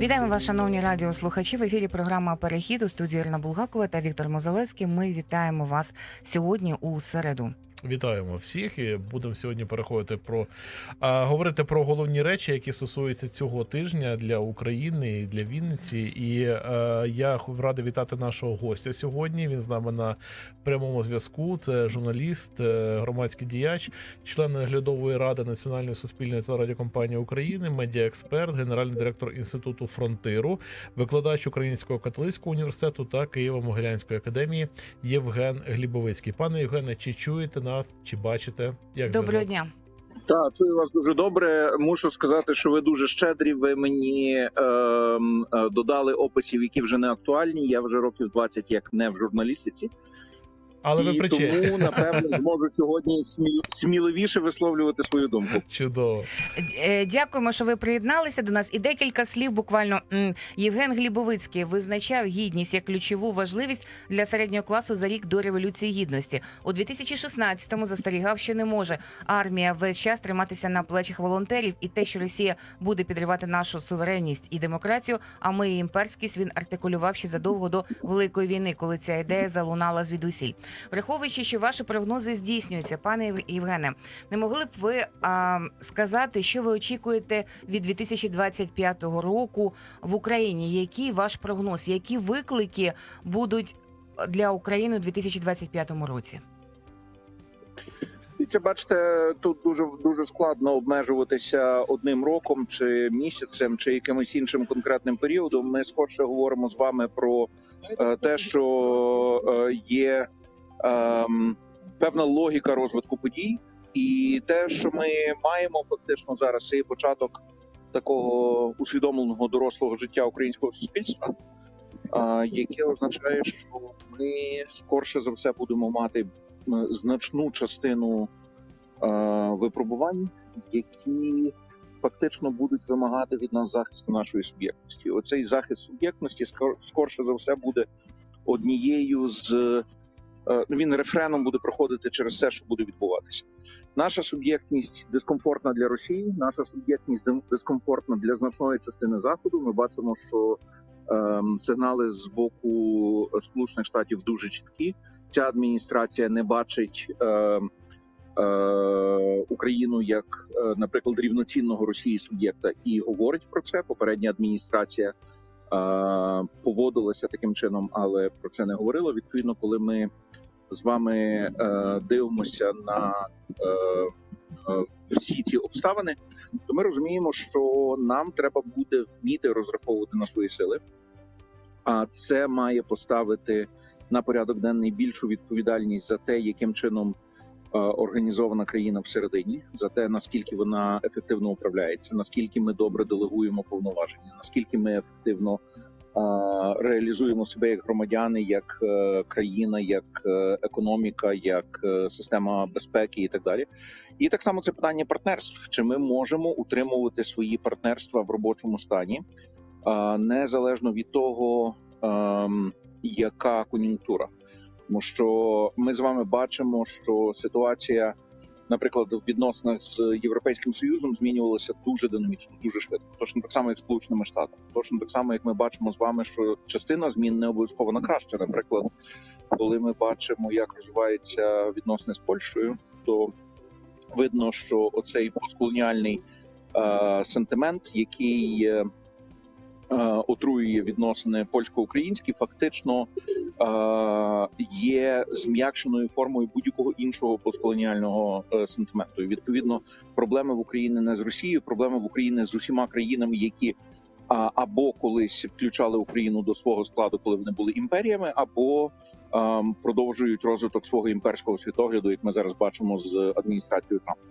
Вітаємо вас, шановні радіослухачі. В ефірі програма Перехід у студії Ірина Булгакова та Віктор Мозалевський. Ми вітаємо вас сьогодні у середу. Вітаємо всіх і будемо сьогодні переходити про а, говорити про головні речі, які стосуються цього тижня для України і для Вінниці. І е, я радий вітати нашого гостя сьогодні. Він з нами на прямому зв'язку. Це журналіст, е, громадський діяч, член наглядової ради Національної суспільної телерадіокомпанії України, медіаексперт, генеральний директор інституту фронтиру, викладач Українського католицького університету та Києво-Могилянської академії Євген Глібовицький. Пане Євгене, чи чуєте нас, чи бачите? Як Доброго дня. Так, чую вас дуже добре. Мушу сказати, що ви дуже щедрі. Ви мені ем, е, додали описів, які вже не актуальні. Я вже років 20 як не в журналістиці, Але ви і тому напевно зможу сьогодні смі- сміливіше висловлювати свою думку. Чудово. Е, Дякуємо, що ви приєдналися до нас. І декілька слів. Буквально М, Євген Глібовицький визначав гідність як ключову важливість для середнього класу за рік до революції гідності. У 2016-му застерігав, що не може армія весь час триматися на плечах волонтерів, і те, що Росія буде підривати нашу суверенність і демократію. А ми її імперськість він артикулював ще задовго до великої війни, коли ця ідея залунала звідусіль. Враховуючи, що ваші прогнози здійснюються, пане Євгене, не могли б ви а, сказати, що ви очікуєте від 2025 року в Україні? Який ваш прогноз? Які виклики будуть для України у 2025 році? Це бачите, тут дуже дуже складно обмежуватися одним роком, чи місяцем, чи якимось іншим конкретним періодом. Ми скорше говоримо з вами про е, те, що е, є ем, певна логіка розвитку подій, і те, що ми маємо фактично зараз, це є початок такого усвідомленого дорослого життя українського суспільства, е, яке означає, що ми скорше за все будемо мати значну частину е, випробувань, які фактично будуть вимагати від нас захисту нашої суб'єктності. Оцей захист суб'єктності скорше за все буде однією з він рефреном буде проходити через все, що буде відбуватися. Наша суб'єктність дискомфортна для Росії, наша суб'єктність дискомфортна для значної частини заходу. Ми бачимо, що ем, сигнали з боку Сполучених Штатів дуже чіткі. Ця адміністрація не бачить е, е, Україну як, е, наприклад, рівноцінного Росії суб'єкта і говорить про це. Попередня адміністрація е, поводилася таким чином, але про це не говорила. Відповідно, коли ми з вами е, дивимося на е, е, всі ці обставини, то ми розуміємо, що нам треба буде вміти розраховувати на свої сили, а це має поставити на порядок денний більшу відповідальність за те, яким чином е, організована країна всередині, за те наскільки вона ефективно управляється, наскільки ми добре делегуємо повноваження, наскільки ми ефективно реалізуємо себе як громадяни, як е, країна, як е, економіка, як е, система безпеки і так далі. І так само це питання партнерств. Чи ми можемо утримувати свої партнерства в робочому стані, незалежно від того, ем, яка кон'юнктура, тому що ми з вами бачимо, що ситуація, наприклад, в відносинах з європейським союзом змінювалася дуже динамічно, дуже швидко. Точно так само, як сполученими штатами. Точно так само, як ми бачимо з вами, що частина змін не обов'язково на краще. Наприклад, коли ми бачимо, як розвиваються відносини з Польщею, то видно, що оцей постколоніальний е, сентимент, який е, е, отруює відносини польсько-українські, фактично є зм'якшеною формою будь-якого іншого постколоніального е, сентименту. І відповідно, проблеми в Україні не з Росією, проблеми в Україні з усіма країнами, які або колись включали Україну до свого складу, коли вони були імперіями, або ем, продовжують розвиток свого імперського світогляду, як ми зараз бачимо з адміністрацією Трампа.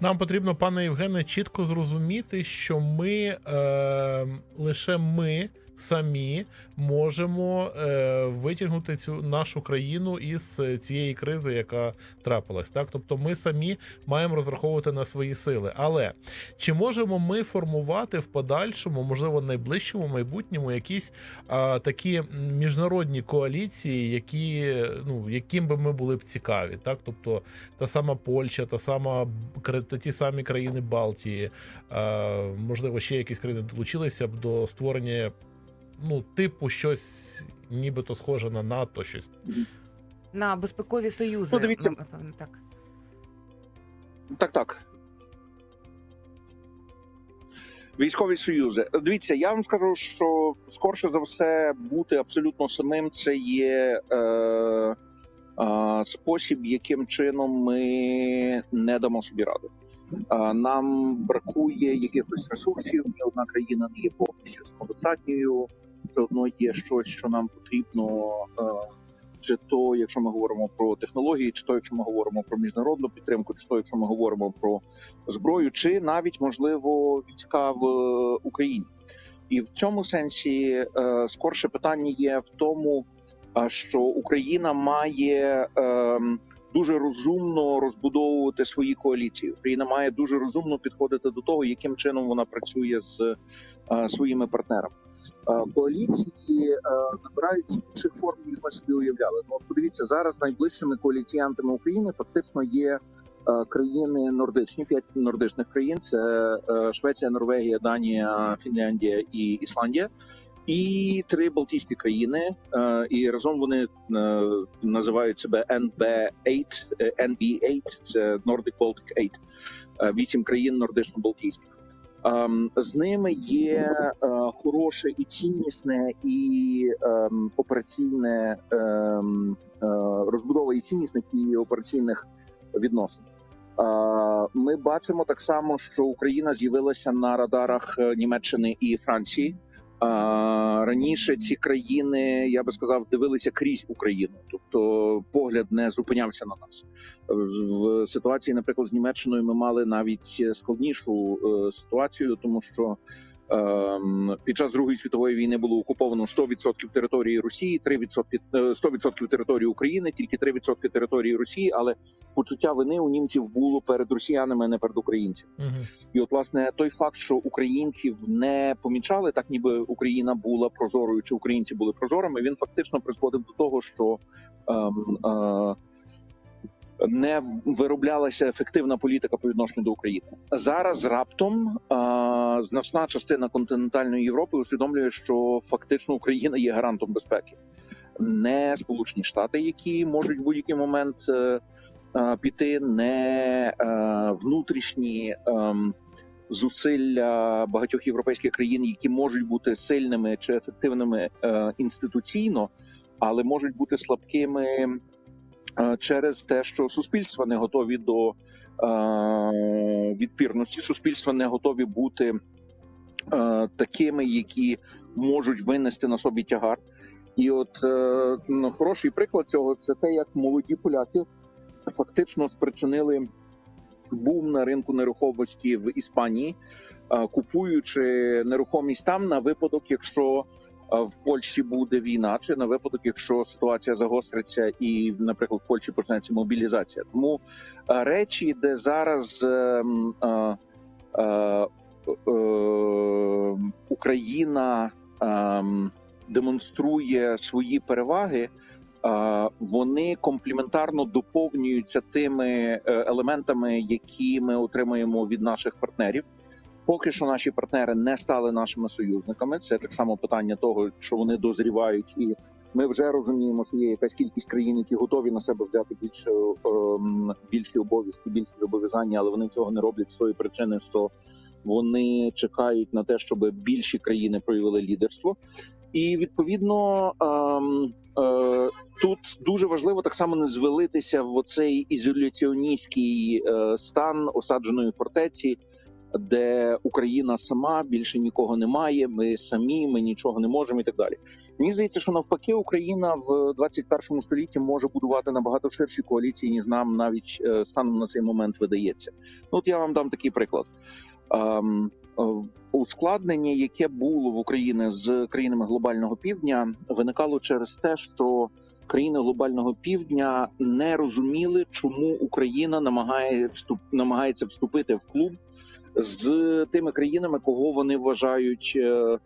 Нам потрібно, пане Євгене, чітко зрозуміти, що ми е, лише ми самі можемо е, витягнути цю нашу країну із е, цієї кризи, яка трапилась. Так, тобто, ми самі маємо розраховувати на свої сили. Але чи можемо ми формувати в подальшому, можливо, найближчому майбутньому, якісь а, такі міжнародні коаліції, які ну яким би ми були б цікаві, так тобто та сама Польща, та сама ті самі країни Балтії, а, можливо, ще якісь країни долучилися б до створення ну, типу, щось нібито схоже на НАТО, щось. На безпекові союзи. Ну, дивіться. напевно, так. Так, так. Військові союзи. Дивіться, я вам скажу, що скорше за все бути абсолютно самим це є е, е, спосіб, яким чином ми не дамо собі ради. Е, нам бракує якихось ресурсів. Ні одна країна не є повністю самодостатньою. Все одно є щось, що нам потрібно. Е, чи то, якщо ми говоримо про технології, чи то, якщо ми говоримо про міжнародну підтримку, чи то, якщо ми говоримо про зброю, чи навіть можливо війська в е, Україні. І в цьому сенсі е, скорше питання є в тому, що Україна має дуже розумно розбудовувати свої коаліції. Україна має дуже розумно підходити до того, яким чином вона працює з своїми партнерами. Е, Коаліції е, набирають інших форм, ніж ми собі уявляли. Ну, подивіться зараз найближчими коаліціянтами України фактично є е, країни нордичні, п'ять нордичних країн: це Швеція, Норвегія, Данія, Фінляндія і Ісландія. І три Балтійські країни, і разом вони називають себе NB8, е, NB8, це Nordic Baltic 8, е, вісім країн нордично-балтійських. Ем, З ними є е, хороше і ціннісне, і ем, операційне ем, е, розбудова і ціннісних і операційних відносин. Е, Ми бачимо так само, що Україна з'явилася на радарах Німеччини і Франції. А, раніше ці країни, я би сказав, дивилися крізь Україну, тобто погляд не зупинявся на нас в ситуації, наприклад, з Німеччиною. Ми мали навіть складнішу е, ситуацію, тому що під час Другої світової війни було окуповано 100% території Росії, 3% е, 100% території України, тільки 3% території Росії, але почуття вини у німців було перед росіянами, а не перед українцями. Угу. І от власне той факт, що українців не помічали, так ніби Україна була прозорою, чи українці були прозорими, він фактично призводив до того, що ем, е, не вироблялася ефективна політика по відношенню до України. Зараз раптом е, значна частина континентальної Європи усвідомлює, що фактично Україна є гарантом безпеки, не Сполучені Штати, які можуть в будь-який момент е, е, піти, не е, внутрішні. ем, зусилля багатьох європейських країн, які можуть бути сильними чи ефективними інституційно, але можуть бути слабкими через те, що суспільства не готові до відпірності, суспільства не готові бути е, такими, які можуть винести на собі тягар. І от е, ну, хороший приклад цього це те, як молоді поляки фактично спричинили бум на ринку нерухомості в Іспанії, е, купуючи нерухомість там на випадок, якщо е, в Польщі буде війна, чи на випадок, якщо ситуація загостриться, і, наприклад, в Польщі почнеться мобілізація. Тому е, речі, де зараз е, е, е, е, Україна е, демонструє свої переваги. Е, Вони комплементарно доповнюються тими е, елементами, які ми отримуємо від наших партнерів. Поки що наші партнери не стали нашими союзниками. Це так само питання того, що вони дозрівають, і ми вже розуміємо, що є якась кількість країн, які готові на себе взяти більше ем, більші обов'язки, більші зобов'язання, але вони цього не роблять з тої причини, що вони чекають на те, щоб більші країни проявили лідерство. І відповідно ем, е, тут дуже важливо так само не звелитися в оцей ізоляціоністський е, стан осадженої фортеці, де Україна сама більше нікого немає. Ми самі, ми нічого не можемо, і так далі. Мені здається, що навпаки, Україна в 21 столітті може будувати набагато ширші коаліції, ніж нам навіть е, станом на цей момент видається. Ну, от я вам дам такий приклад. Ем, ускладнення, яке було в Україні з країнами глобального півдня, виникало через те, що країни глобального півдня не розуміли, чому Україна намагає вступ, намагається вступити в клуб з тими країнами, кого вони вважають е,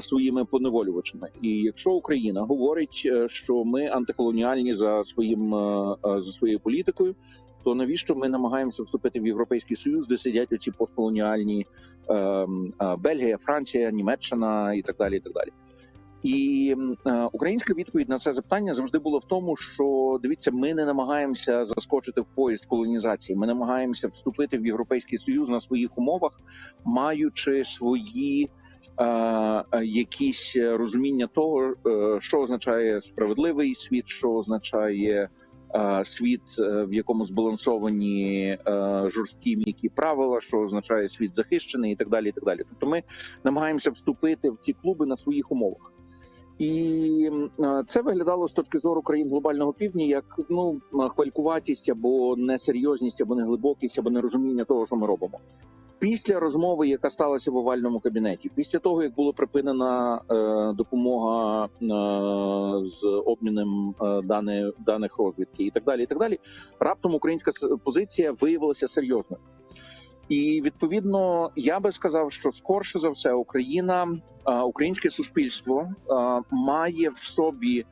своїми поневолювачами. І якщо Україна говорить, е, що ми антиколоніальні за своїм е, за своєю політикою, то навіщо ми намагаємося вступити в європейський союз, де сидять оці постколоніальні ем, Бельгія, Франція, Німеччина і так далі. І так далі. І е, українська відповідь на це запитання завжди було в тому, що дивіться, ми не намагаємося заскочити в поїзд колонізації. Ми намагаємося вступити в європейський союз на своїх умовах, маючи свої е, е, якісь розуміння того, що означає справедливий світ, що означає світ, в якому збалансовані жорсткі м'які правила, що означає світ захищений, і так далі. І так далі. Тобто, ми намагаємося вступити в ці клуби на своїх умовах. І це виглядало з точки зору країн глобального півдня як ну хвалькуватість або несерйозність, або неглибокість, або нерозуміння того, що ми робимо. Після розмови, яка сталася в овальному кабінеті, після того як була припинена е, допомога е, з обміном е, даних, даних розвідки, і так далі, і так далі, раптом українська позиція виявилася серйозною. І відповідно я би сказав, що скорше за все Україна, українське суспільство має в собі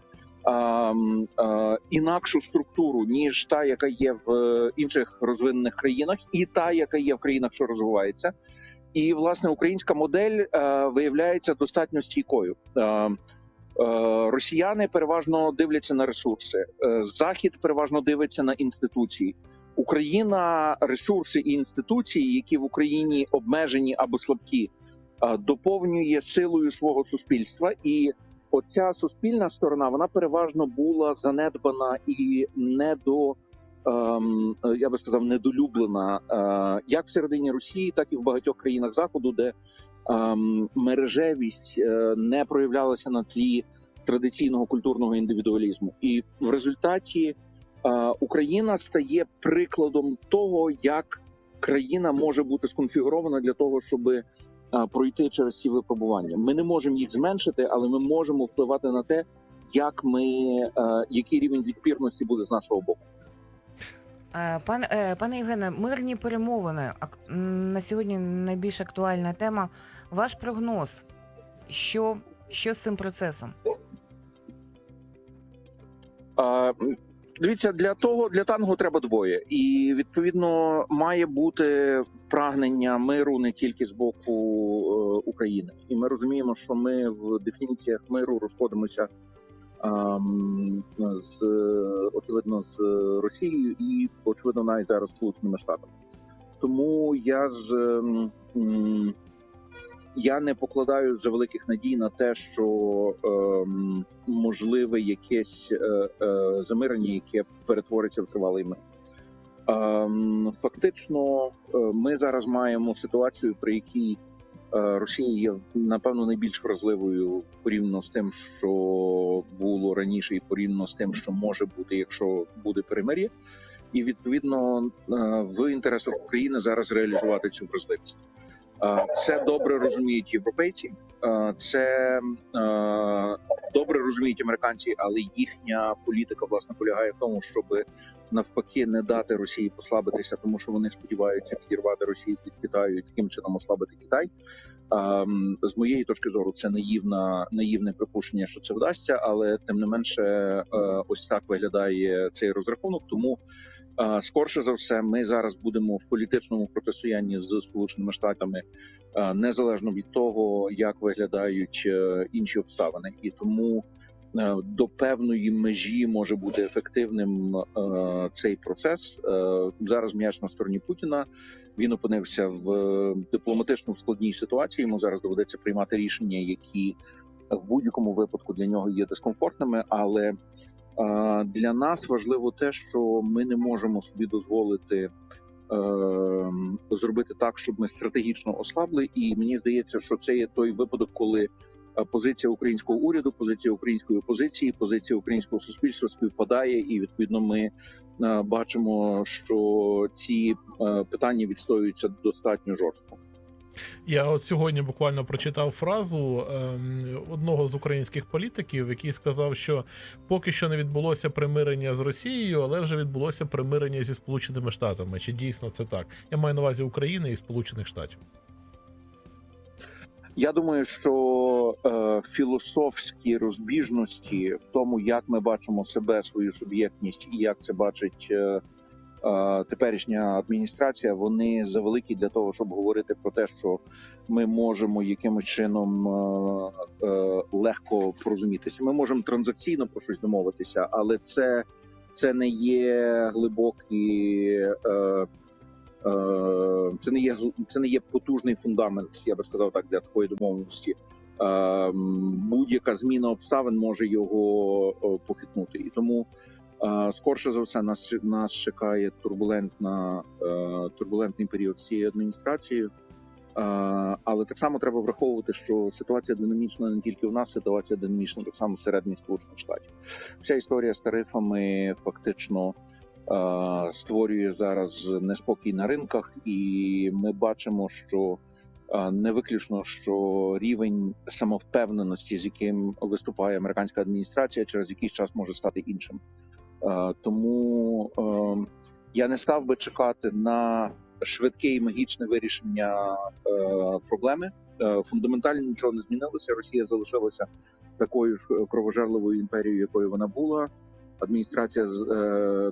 інакшу структуру ніж та, яка є в е, інших розвинених країнах, і та, яка є в країнах, що розвиваються. І власне українська модель е, виявляється достатньо стійкою. Е, Росіяни переважно дивляться на ресурси. Захід переважно дивиться на інституції. Україна ресурси і інституції, які в Україні обмежені або слабкі, е, доповнює силою свого суспільства. І оця суспільна сторона вона переважно була занедбана і не до ем, я би сказав, недолюблена е, як всередині Росії, так і в багатьох країнах заходу, де ем, мережевість е, не проявлялася на тлі традиційного культурного індивідуалізму, і в результаті Україна стає прикладом того, як країна може бути сконфігурована для того, щоб пройти через ці випробування. Ми не можемо їх зменшити, але ми можемо впливати на те, як ми який рівень відпірності буде з нашого боку. Пан, е, пане Євгене, мирні перемовини на сьогодні найбільш актуальна тема. Ваш прогноз, що, що з цим процесом? Дивіться, для того для танго треба двоє, і відповідно має бути прагнення миру не тільки з боку е, України, і ми розуміємо, що ми в дефініціях миру розходимося ем, з очевидно з Росією і очевидно навіть зараз Сполученими Штатами. Тому я з я не покладаю за великих надій на те, що ем, можливе якесь е, е, замирення, яке перетвориться в тривалий мир. Ем, фактично, е, ми зараз маємо ситуацію, при якій е, Росія є напевно найбільш вразливою порівняно з тим, що було раніше, і порівняно з тим, що може бути, якщо буде перемир'я. І відповідно е, в інтересах України зараз реалізувати цю вразливість. Це добре розуміють європейці, це добре розуміють американці, але їхня політика власне полягає в тому, щоб навпаки не дати Росії послабитися, тому що вони сподіваються відірвати Росію від Китаю і таким чином ослабити Китай. З моєї точки зору, це наївна наївне припущення, що це вдасться, але тим не менше, е, ось так виглядає цей розрахунок. Тому скорше за все, ми зараз будемо в політичному протистоянні з Сполученими Штатами незалежно від того, як виглядають е, інші обставини, і тому е, до певної межі може бути ефективним е, цей процес. Зараз м'яч на стороні Путіна. Він опинився в дипломатично складній ситуації. Йому зараз доведеться приймати рішення, які в будь-якому випадку для нього є дискомфортними. Але для нас важливо те, що ми не можемо собі дозволити е, зробити так, щоб ми стратегічно ослабли. І мені здається, що це є той випадок, коли е, позиція українського уряду, позиція української опозиції, позиція українського суспільства співпадає, і відповідно ми е, бачимо, що ці е, питання відстоюються достатньо жорстко. Я от сьогодні буквально прочитав фразу ем, одного з українських політиків, який сказав, що поки що не відбулося примирення з Росією, але вже відбулося примирення зі Сполученими Штатами. Чи дійсно це так? Я маю на увазі України і Сполучених Штатів. Я думаю, що е, філософські розбіжності в тому, як ми бачимо себе, свою суб'єктність і як це бачить е, теперішня адміністрація, вони завеликі для того, щоб говорити про те, що ми можемо якимось чином е, легко порозумітися. Ми можемо транзакційно про щось домовитися, але це, це не є глибокі. Е, Е, це не є це не є потужний фундамент, я би сказав так, для такої домовленості. Е, Будь-яка зміна обставин може його похитнути, і тому скорше за все нас нас чекає турбулентна е, турбулентний період з цією адміністрацією. Е, Але так само треба враховувати, що ситуація динамічна не тільки в нас, ситуація динамічна так само всередині сполучених штатів. Вся історія з тарифами фактично е, створює зараз неспокій на ринках, і ми бачимо, що не виключно, що рівень самовпевненості, з яким виступає американська адміністрація, через якийсь час може стати іншим. Е, Тому е, я не став би чекати на швидке і магічне вирішення е, проблеми. Е, Фундаментально нічого не змінилося. Росія залишилася такою ж кровожерливою імперією, якою вона була адміністрація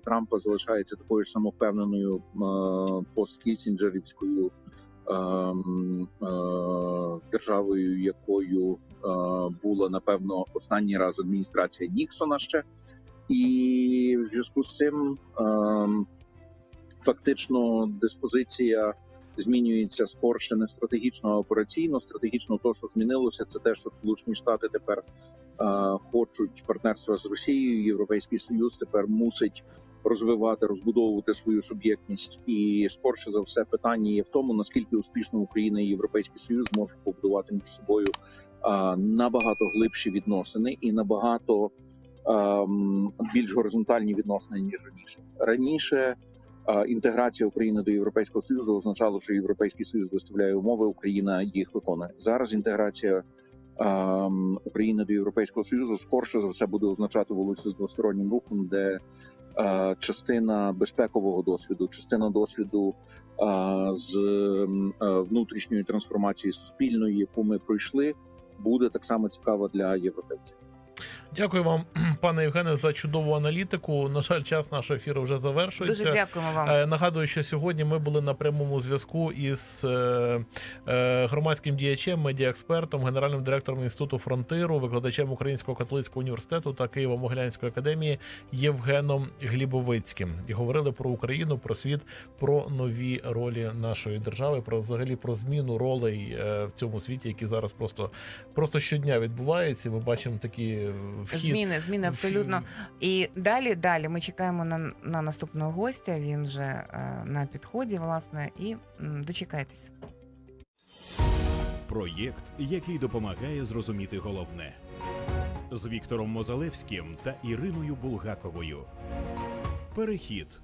Трампа залишається такою ж самовпевненою посткісінджерівською е, е, державою, якою була напевно останній раз адміністрація Ніксона ще, і в зв'язку з цим е, фактично диспозиція. Змінюється скорше не стратегічно, а операційно. Стратегічно, то що змінилося, це те, що Сполучені Штати тепер е, хочуть партнерства з Росією. Європейський союз тепер мусить розвивати, розбудовувати свою суб'єктність. І скорше за все питання є в тому, наскільки успішно Україна і Європейський Союз можуть побудувати між собою е, набагато глибші відносини і набагато більш горизонтальні відносини ніж раніше. Раніше. А, Інтеграція України до Європейського союзу означало, що Європейський Союз виставляє умови, Україна їх виконує. Зараз інтеграція ем, України до Європейського Союзу скорше за все буде означати вулицю з двостороннім рухом, де е, частина безпекового досвіду, частина досвіду е, з ем, е, внутрішньої трансформації суспільної, яку ми пройшли, буде так само цікава для європейців. Дякую вам, пане Євгене, за чудову аналітику. На жаль, час нашого ефіру вже завершується. Дуже дякуємо вам. Е, Нагадую, що сьогодні ми були на прямому зв'язку із е, е, громадським діячем, медіаекспертом, генеральним директором інституту фронтиру, викладачем Українського католицького університету та Києво-Могилянської академії Євгеном Глібовицьким. І говорили про Україну, про світ, про нові ролі нашої держави, про взагалі про зміну ролей в цьому світі, які зараз просто просто щодня відбуваються. Ми бачимо такі вхід. Зміни, зміни абсолютно. І далі, далі ми чекаємо на, на наступного гостя. Він вже е, на підході, власне, і м, дочекайтесь. Проєкт, який допомагає зрозуміти головне з Віктором Мозалевським та Іриною Булгаковою. Перехід